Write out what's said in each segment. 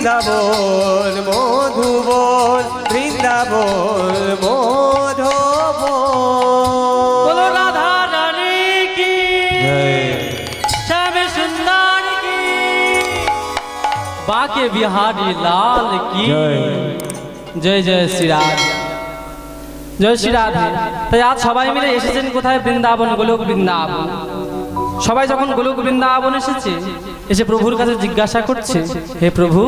বৃন্দাবন মধুবন বৃন্দাবন বাকে বিহারি লাল কি? জয়। জয় শ্রীরাম জয় শ্রী তাই আজ সবাই মিলে এসেছেন কোথায়? বৃন্দাবন গোলক বৃন্দাবন। সবাই যখন গোলক বৃন্দাবন এসেছে এসে প্রভুর কাছে জিজ্ঞাসা করছে হে প্রভু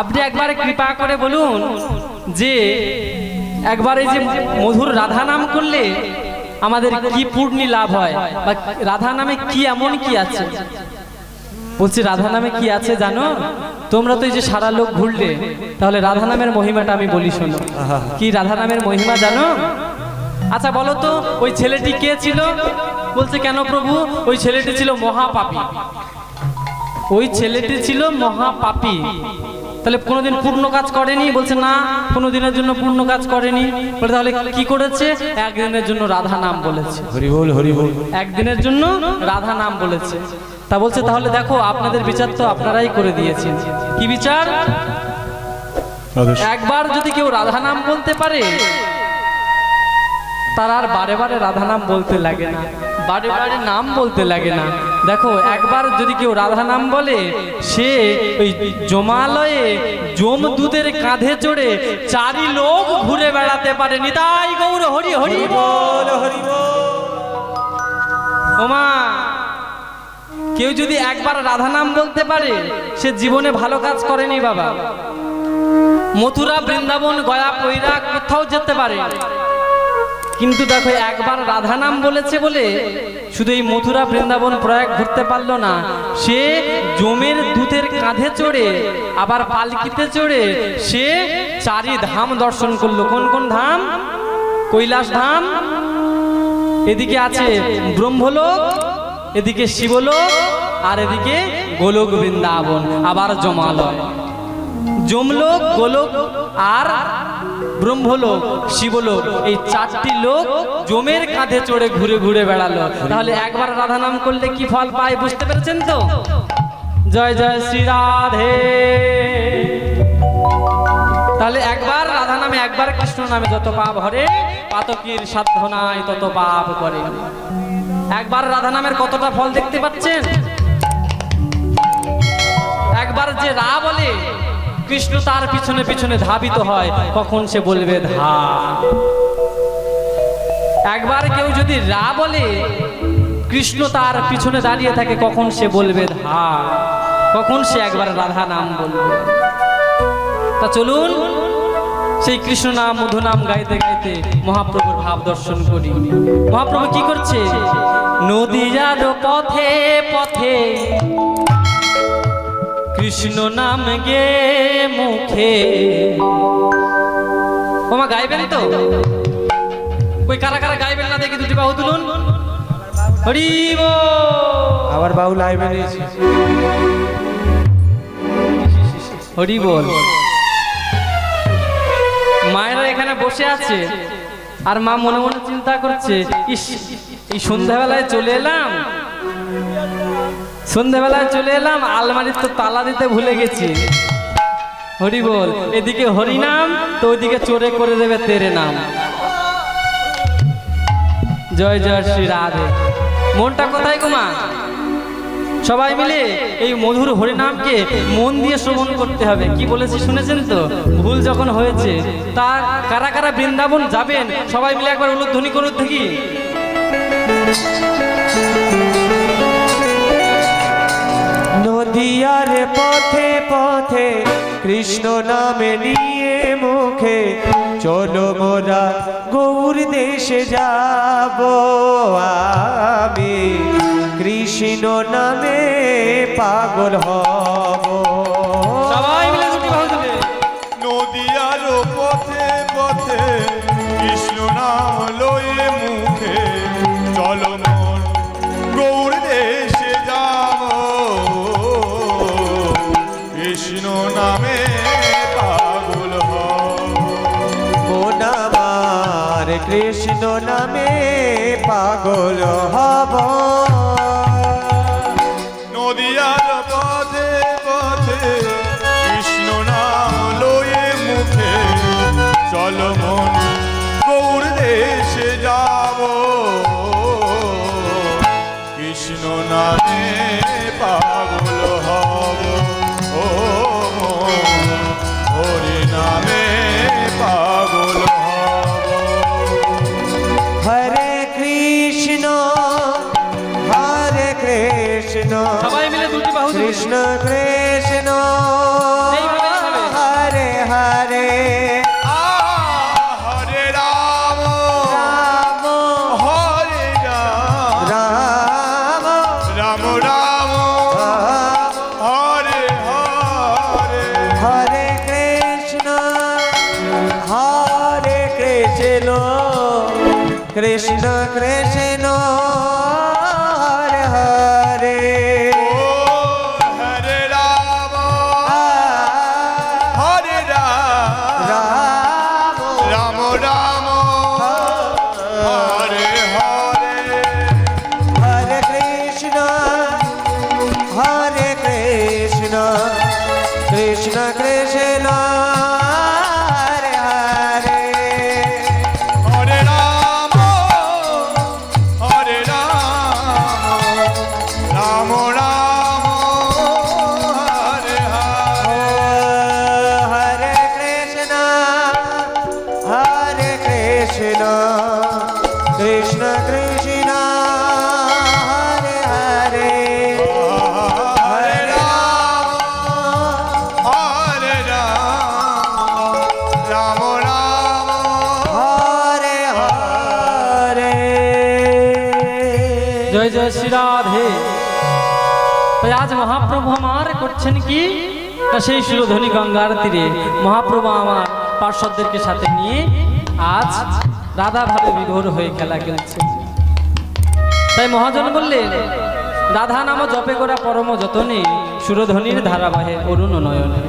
আপনি একবার কৃপা করে বলুন যে একবার এই যে মধুর রাধা নাম করলে আমাদের কি পূর্ণি লাভ হয়? বা রাধা নামে কি এমন কি আছে? বলছি রাধা নামে কি আছে জানো? তোমরা তো এই যে সারা লোক ঘুরলে তাহলে রাধা নামের মহিমাটা আমি বলি শোনো। কি রাধা নামের মহিমা জানো? আচ্ছা বলো তো ওই ছেলেটি কে ছিল? বলছে কেন প্রভু? ওই ছেলেটি ছিল মহাপাপী। ওই ছেলেটি ছিল মহাপাপী। তাহলে কোনোদিন পূর্ণ কাজ করেনি? বলছে না কোনোদিনের জন্য পূর্ণ কাজ করেনি। বলে তাহলে কি করেছে? একদিনের জন্য রাধা নাম বলেছে। হরি বল হরি বল। একদিনের জন্য রাধা নাম বলেছে। তা বলছে তাহলে দেখো আপনাদের বিচার তো আপনারাই করে দিয়েছেন। কি বিচার? একবার যদি কেউ রাধা নাম বলতে পারে তার আর বারে বারে রাধা নাম বলতে লাগে না। বারে বারে নাম বলতে লাগে না। দেখো, একবার যদি কেউ রাধা নাম বলে, সে ওই জমালয়ে জম দুধের কাঁধে চড়ে চারি লোক ঘুরে বেড়াতে পারে। নিতাই গৌর, হরি হরি বল, হরি ওমা, কেউ যদি একবার রাধা নাম বলতে পারে, সে জীবনে ভালো কাজ করেনি বাবা। মথুরা, বৃন্দাবন, গয়া পৈরা কোথাও যেতে পারে। কিন্তু দেখো, একবার রাধা নাম বলেছে বলে শুধু এই মথুরা বৃন্দাবন প্রয়াগ ঘুরতে পারল না। সে জমের দুধের কাঁধে চড়ে, আবার পালকিতে চড়ে, সে চারি ধাম দর্শন করল। কোন কোন ধাম? কৈলাস ধাম। এদিকে আছে ব্রহ্মলোক, এদিকে শিবলোক, আর এদিকে গোলক বৃন্দাবন, আবার জমালয়। জমলোক গোলক, আর ব্রহ্মলোক, শিবলোক, এই চারটি লোক জমের কাঁধে চড়ে ঘুরে ঘুরে বেড়ালো। তাহলে একবার রাধা নাম করলে কি ফল পায়, বুঝতে পেরেছেন তো? জয় জয় শ্রী রাধে। তাহলে একবার রাধা নামে একবার কৃষ্ণ নামে যত পাপ হরে, পাতকীর সাধ্য নাই তত পাপ করে। একবার রাধা নামের কতটা ফল দেখতে পাচ্ছেন? একবার যে রা বলে কৃষ্ণ তার পিছনে পিছনে ধাবিত হয়, কখন সে বলবে, ধা। একবার কেউ যদি রা বলে, কৃষ্ণ তার পিছনে দাঁড়িয়ে থাকে, কখন সে বলবে, ধা? কখন সে একবার রাধা নাম বলবে? তা চলুন, সেই কৃষ্ণ নাম, মধু নাম গাইতে গাইতে মহাপ্রভুর ভাব দর্শন করি। মহাপ্রভু কি করছে? নদী নদীয়ার পথে পথে কৃষ্ণ নাম গে মুখে। ওমা গাইবেন তো? ওই কারা কারা গাইবেন না দেখি দুটি বাহু তুলুন। হরি বল। আবার লাইভে নিয়েছি হরি বল। মায়েরা এখানে বসে আছে। আর মা মনে মনে চিন্তা করছে ইস এই সন্ধ্যাবেলায় চলে এলাম। সন্ধ্যাবেলায় চলে এলাম, আলমারির তো তালা দিতে ভুলে গেছি। হরি বল এদিকে হরি নাম, তো ওইদিকে চোরে করে দেবে তেরে নাম। জয় জয় শ্রী রাধে। মনটা কোথায় কুমা সবাই মিলে এই মধুর হরিনামকে মন দিয়ে শ্রবণ করতে হবে। কি বলেছি শুনেছেন তো? ভুল যখন হয়েছে, তার কারা কারা বৃন্দাবন যাবেন, সবাই মিলে একবার উলুধ্বনি করুন দেখি। নদিয়ার পথে পথে কৃষ্ণ নামে নিয়ে মুখে, চলো মোরা গৌর দেশে যাব আমি। কৃষ্ণ নামে পাগল হব। সবাই হব কৃষ্ণ কৃষ্ণ কৃষ্ণ। হরে হরে। হরে রাম, হরে জয় জয় তাই আজ মহাপ্রভু আমার করছেন কি? সেই সুরধ্বনি গঙ্গার তীরে মহাপ্রভু আমার পার্শ্বদেরকে সাথে নিয়ে আজ রাধা ভাবে বিভোর হয়ে খেলা খেলছে। তাই মহাজন বললেন রাধা নাম জপে করা পরম যতনে, সুরধ্বনির ধারাবাহে অরুণ নয়নে।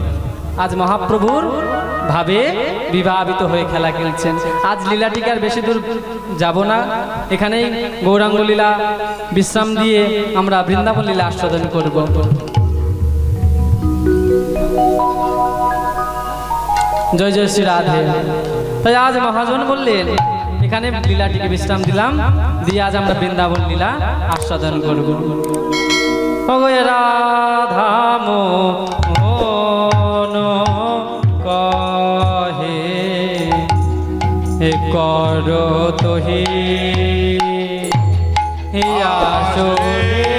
আজ মহাপ্রভুর ভাবে বিবাহিত হয়ে খেলা খেলছেন। আজ লীলাটিকার বেশি দূর যাব না। এখানেই গৌরাঙ্গ লীলা বিশ্রাম দিয়ে আমরা বৃন্দাবন লীলা আস্বাদন করব। জয় জয় শ্রী রাধে। তাই আজ মহাজন বললেন এখানে লীলাটিকে বিশ্রাম দিলাম। দিয়ে আজ আমরা বৃন্দাবন লীলা আস্বাদন করব। রাধাম কহে কর তোহি আসরে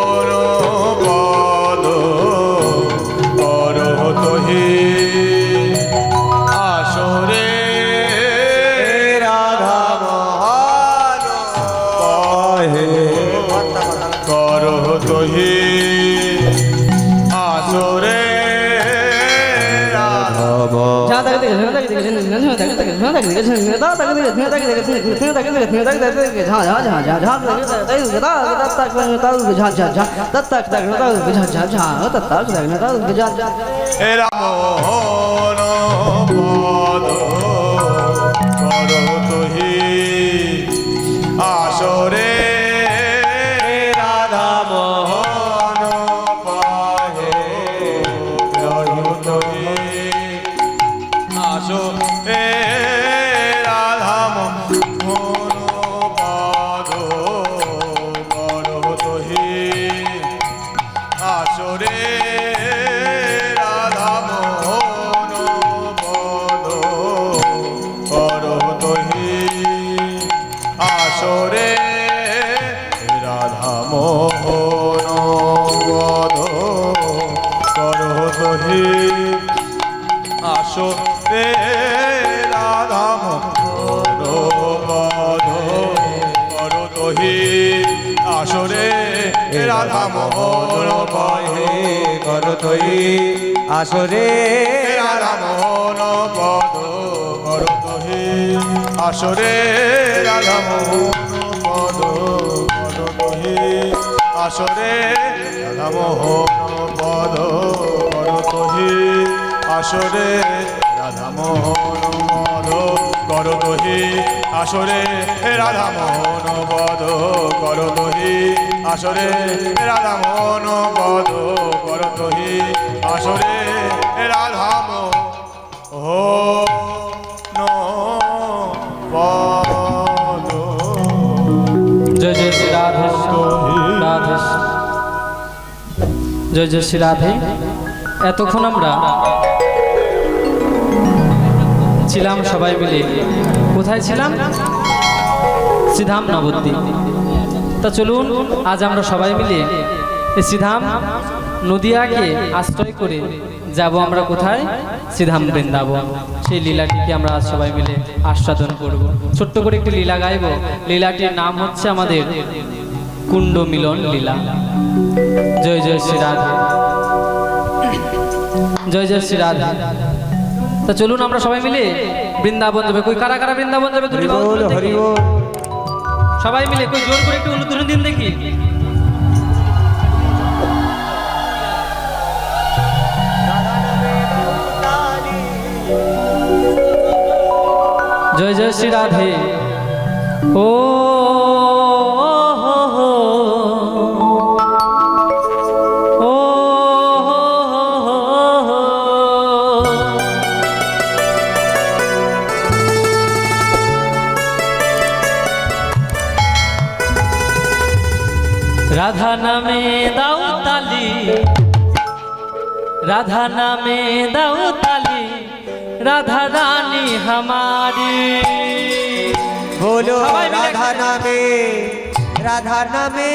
এ আসরে রাধা মোহন পদ কর তৈ। আসরে। রাধা মোহন পদ কর তহি আসরে। রাধা মোহন পদ কর তহি আসরে। রাধা মোহন পদ কর তহি আসরে। রাধা মোহন পদ কর তহি আসরে রাধা মোহন পদ কর তহি। আসরে রাধা মোহন পদ কর তহি। আসরে রাধা মোহন পদ জয় জয় শ্রী রাধে রাধে। জয় জয় শ্রী রাধে। এতক্ষণ আমরা ছিলাম সবাই মিলে কোথায় ছিলাম? শ্রীধাম নবদ্বীপ। তা চলুন, আজ আমরা সবাই মিলে সিধাম নদিয়াকে আশ্রয় করে যাব আমরা কোথায়? শ্রীধাম বৃন্দাবন। সেই লীলাটিকে আমরা আজ সবাই মিলে আস্বাদন করব। ছোট্ট করে একটি লীলা গাইব। লীলাটির নাম হচ্ছে আমাদের কুণ্ড মিলন লীলা। জয় জয় শ্রী রাধা। জয় জয় শ্রী রাধা। তা চলুন আমরা সবাই মিলে বৃন্দাবন যাবে। কই কারা কারা বৃন্দাবন যাবে বল সবাই মিলে কই জোর করে একটু উদ্বোধন দিন দেখি। জয় জয় শ্রী রাধে। ও राधा नामे दाऊ ताली राधा रानी हमारी। बोलो राधा नामे राधा नामे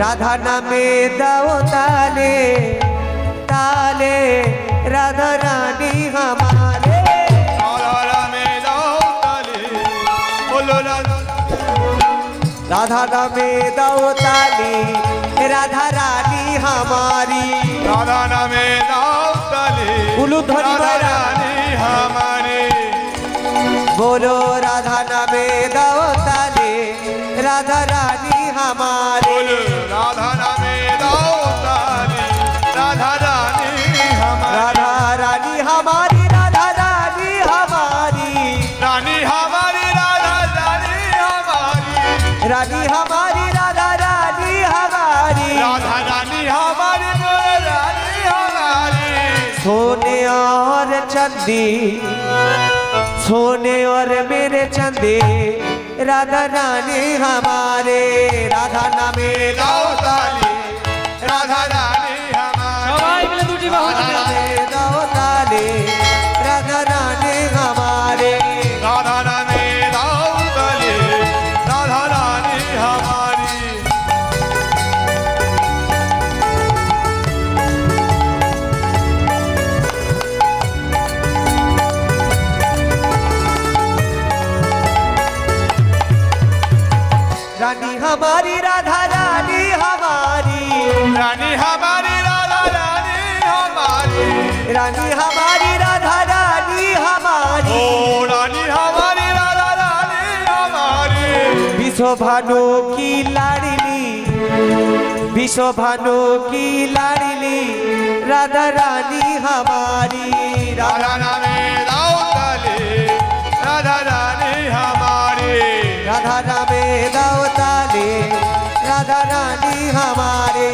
राधा नामे दाओ ताले ताले राधा रानी हमारे। राधा नामे दाओ ताली রাধা রানী হামারি। রাধা নামে রাউতালি উলুধ্বনি রানী হামারি। বলো রাধা নামে দাও তালে রাধা রানী হামারি। चांदी। सोने और मेरे चंदे राधा रानी हमारे। राधा नामे लाओ ताली राधा रानी ভানু কি লাড়িলি? বিষ ভানু কি লাড়িলি? রাধা রানী হামারি রাধা নামে দাও তালে রাধা রানী হামারি। রাধা নামে দাও তালে রাধা রানী হামারে।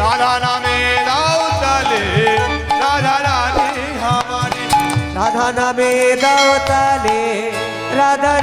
রাধা নামে দাও তালে রাধা রানী হামারে। রাধা নামে দাও তালে রাধা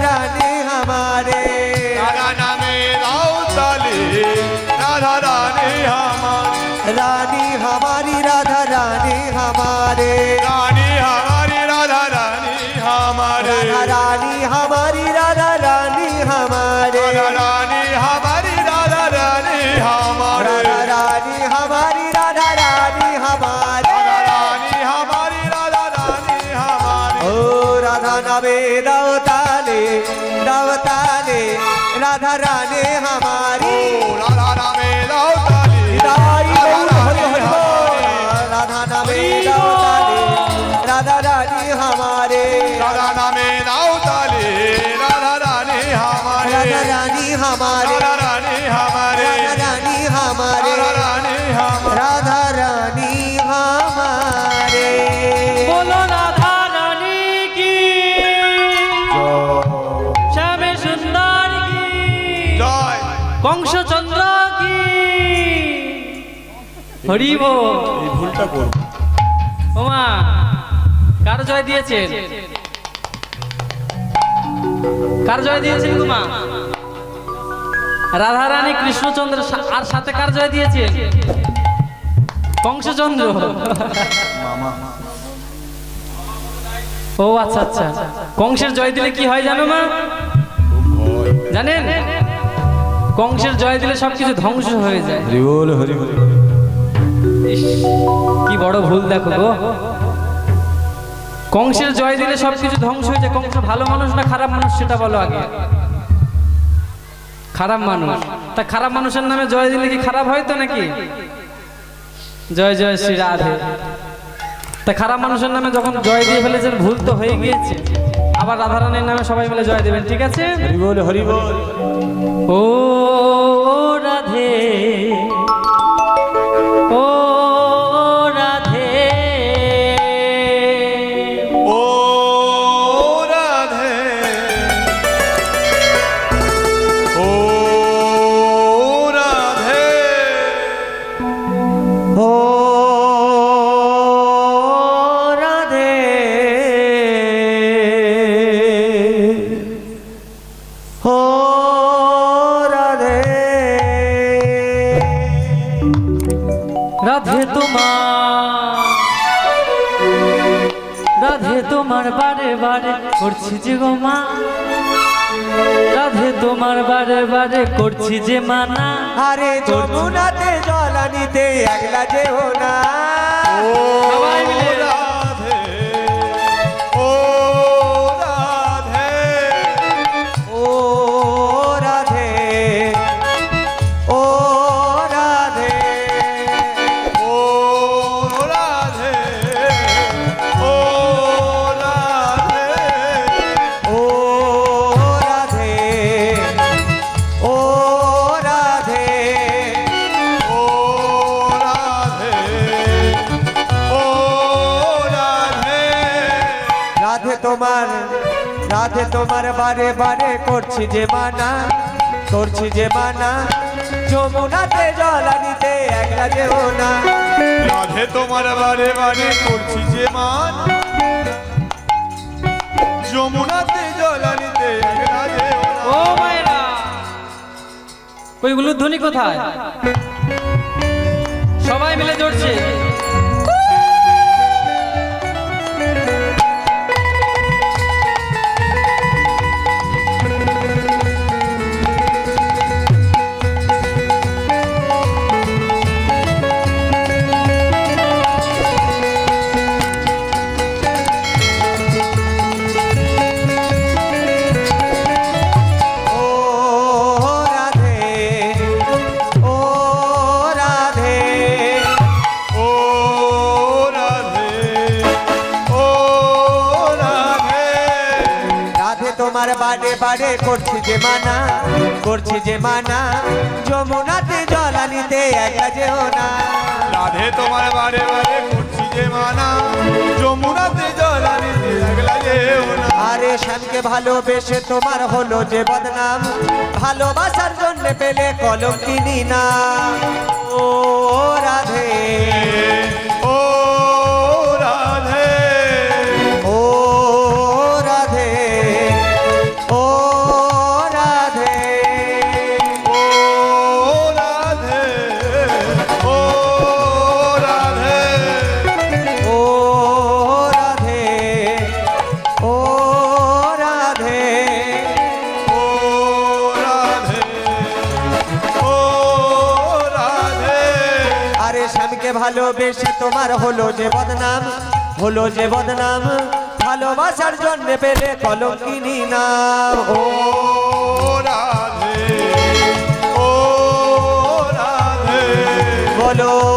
जाने राधा रानी हमारी। राधा नामे राधा नामे राधा रानी हमारे। राधा नामे राधा रानी हमारे। राधा रानी हमारे। राधा रानी হরি এই ভুলটা করব। ওমা কার জয় দিয়েছেন? কার জয় দিয়েছেন কুমা রাধা রানী কৃষ্ণচন্দ্র আর সাথে কার জয় দিয়েছেন? কংসচন্দ্র ও আচ্ছা আচ্ছা। কংসের জয় দিলে কি হয় জানো মা? জানেন? কংসের জয় দিলে সবকিছু ধ্বংস হয়ে যায়। হরি বল হরি ইস, কি বড় ভুল দেখো গো। কংসের জয় দিলে সবকিছু ধ্বংস হয়ে যায়। কংস ভালো মানুষ না খারাপ মানুষ সেটা বলো আগে। খারাপ মানুষ। তা খারাপ মানুষের নামে জয় দিলে কি খারাপ হয় তো নাকি? জয় জয় শ্রী রাধে। তা খারাপ মানুষের নামে যখন জয় দিয়ে ফেলেছেন ভুল তো হয়ে গিয়েছে। আবার রাধারানীর নামে সবাই মিলে জয় দেবেন ঠিক আছে? হরি বল হরি বল। ও রাধে। করছি যে মানা আরে যমুনাতে জল আনিতে একলা যেও না। তোমার রাধে তোমার বারে বারে করছি যে মানা করছি যে মানা যমুনাতে জলানিতে একলা যেও না। রাধে তোমার বারে বারে করছি যে মান যমুনাতে জলানিতে একলা যেও না। ও মায়েরা ওই ধ্বনি কোথায়? সবাই মিলে জড়ছে। বারে বারে করছি যে মানা করছি যে মানা যমুনাতে জলানিতে একলা যেও না। রাধে তোমার বারে বারে করছি যে মানা যমুনাতে জলানিতে একলা যেও না। আরে শ্যামকে ভালোবেসে তোমার হলো যে বদনাম ভালোবাসার জন্য পেলে কলম কিনি না। ও রাধে। তোমার হলো যে বদনাম, হলো যে বদনাম, ভালোবাসার জন্য পেলে কলঙ্কিনী নাম। ও রাধে ও রাধে। বলো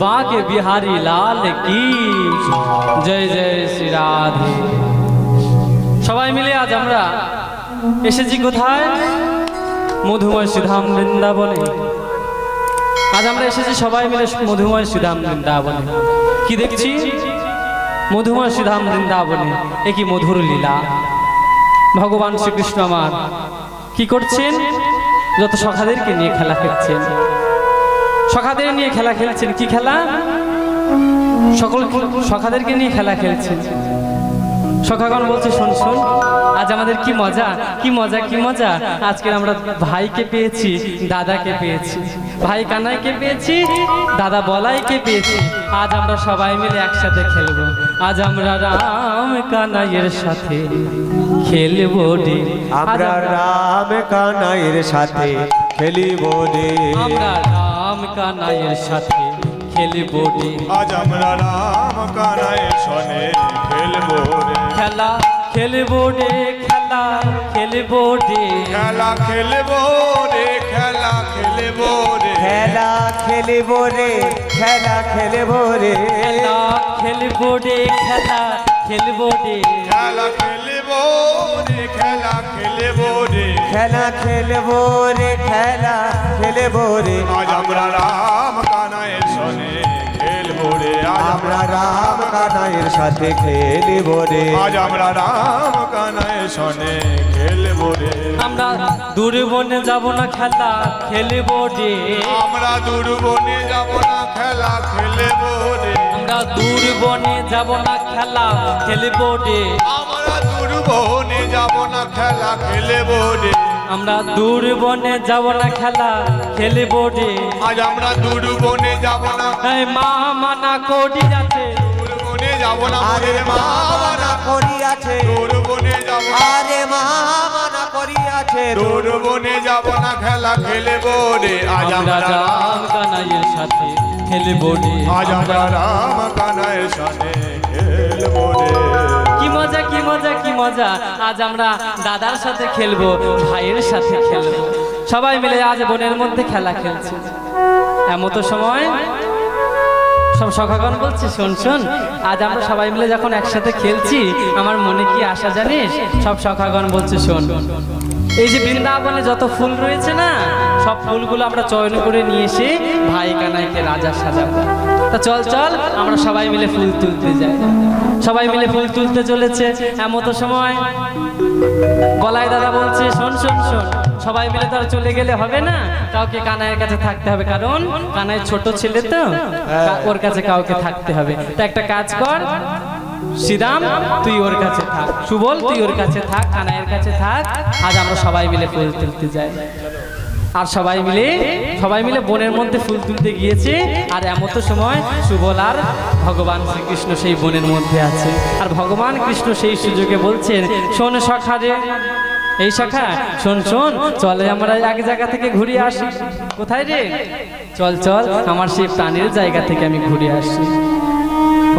বাঁকে বিহারি লাল কি জয় জয় শ্রী রাধে সবাই মিলে আজ আমরা এসেছি কোথায় মধুময় সুধাম বৃন্দাবনে আজ আমরা এসেছি সবাই মিলে মধুময় সুধাম বৃন্দাবনে কি দেখছি মধুময় সুধাম বৃন্দাবনে এ কি মধুর লীলা ভগবান শ্রীকৃষ্ণ আমার কি করছেন যত সখাদেরকে নিয়ে খেলা খেলছেন সখাদের নিয়ে খেলা খেলছেন। কি খেলা? সকল সখাদেরকে নিয়ে খেলা খেলছেন। সখাগণ বলছে শোন শোন আজ আমাদের কি মজা? কি মজা কি মজা? আজকে আমরা ভাইকে পেয়েছি দাদাকে পেয়েছি। ভাই কানাইকে পেয়েছি দাদা বলাইকে পেয়েছি। আজ আমরা সবাই মিলে একসাথে খেলব। আজ আমরা রাম কানাইয়ের সাথে খেলব রে। আমরা রাম কানাইয়ের সাথে খেলিব রে। আমরা রাম কানাইয়ের সাথে খেলব রে আজ আমরা রাম কানায় শনে খেলব রে খেলা খেলব রে খেলা খেলব রে খেলা খেলব রে খেলা খেলব রে খেলা খেলিব রে খেলা খেলিব রে খেলা খেলব রে খেলা খেলব রে খেলা খেলব রে খেলা খেলব রে খেলা খেলিব রে খেলা খেলিব রে। আজ আমরা রাম কানায় শনে খেলব রে আজ আমরা রাম কানাইয়ের সাথে খেলিব রে। আজ আমরা রাম কানায় শনে খেলব রে। আমরা দূরে বনে যাব না খেলা খেলব রে। আমরা দূর বনে যাব না খেলা খেলব রে। আমরা দূর বনে যাব না খেলা খেলব রে। আমরা দূর বনে যাব না খেলা খেলব রে আমরা দূর বনে যাব না খেলা খেলব রে আজ আমরা দূর বনে যাব না। এই মা মানা কোটি যাচ্ছে দূর বনে যাব না। আরে মা মানা করিয়াছে দূর বনে যাব না। আরে মা মানা করিয়াছে দূর বনে যাব না খেলা খেলব রে আজ আমরা রাম কানাইয়ের সাথে খেলব রে আজ আমরা রাম কানায় শনে খেলব রে কি মজা কি মজা কি মজা। আজ আমরা দাদার সাথে খেলব, ভাইয়ের সাথে খেলব। সবাই মিলে আজ বোনের মধ্যে খেলা খেলছে। এমতো সময়। সব সখাগণ বলছে, শোন শোন, আজ আমরা সবাই মিলে যখন একসাথে খেলছি, আমার মনে কি আশা জানিস? সব সখাগণ বলছে, শোন, এই যে বৃন্দাবনে যত ফুল রয়েছে না, সব ফুলগুলো আমরা চয়ন করে নিয়ে এসে ভাই কানাইকে রাজা সাজাবো। তা চল চল আমরা সবাই মিলে ফুল তুলতে যাই। সবাই মিলে ফুল তুলতে চলেছে এমতো সময়। গলায় দাদা বলছে শোন শোন শোন সবাই মিলে তো আর চলে গেলে হবে না। কাউকে কানাইয়ের কাছে থাকতে হবে কারণ কানাই ছোট ছেলে তো কা- ওর কাছে কাউকে থাকতে হবে। তা একটা কাজ কর শ্রীরাম তুই ওর কাছে থাক। সুবল তুই ওর কাছে থাক কানাইয়ের কাছে থাক। আজ আমরা সবাই মিলে ফুল তুলতে যাই। আর সবাই মিলে সবাই মিলে বনের মধ্যে ফুল তুলতে গিয়েছে। আর এমতো সময় সুবল আর ভগবান শ্রীকৃষ্ণ সেই বনের মধ্যে আছে। আর ভগবান কৃষ্ণ সেই সুযোগে বলছেন, শোন সখা রে। এই শাখা? শোন শোন, চলে আমরা এক জায়গা থেকে ঘুরে আসি। কোথায় রে? চল চল, আমার সেই প্রাণের জায়গা থেকে আমি ঘুরে আসি।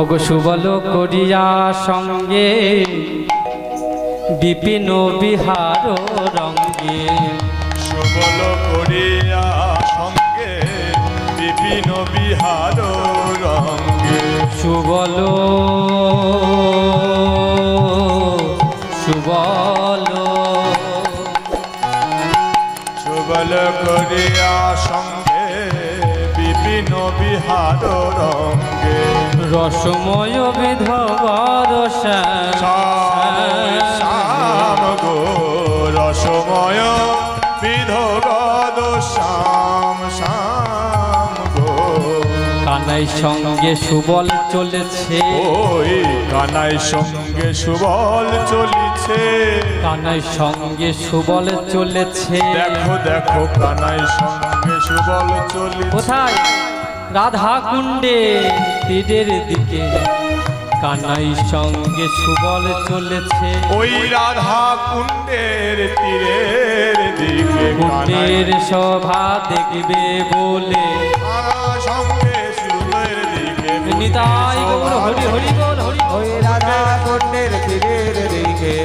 ওগো সুবল করিয়া সঙ্গে, বিপিন বিহার রঙ্গে। সুবল করিয়া সঙ্গে বিপিন বিহার রঙ্গে। সুবল সুবল। সুবল করিয়া সঙ্গে বিপিন বিহার রঙ্গে। রসময় বিধবর সঙ্গে সুবল চলেছে। ওই কানাই সঙ্গে সুবল চলিছে। কানাই সঙ্গে সুবল চলেছে। দেখো দেখো কানাই সঙ্গে সুবল চলিছে। কোথায়? রাধা কুণ্ডে তীরের দিকে। কানাই সঙ্গে সুবল চলেছে। ওই রাধা কুণ্ডের তীরের দিকে কুণ্ডের শোভা দেখবে বলে। নিতাই গৌর হরি হরি বল হরি রাধা কন্যের ফিরে রেখে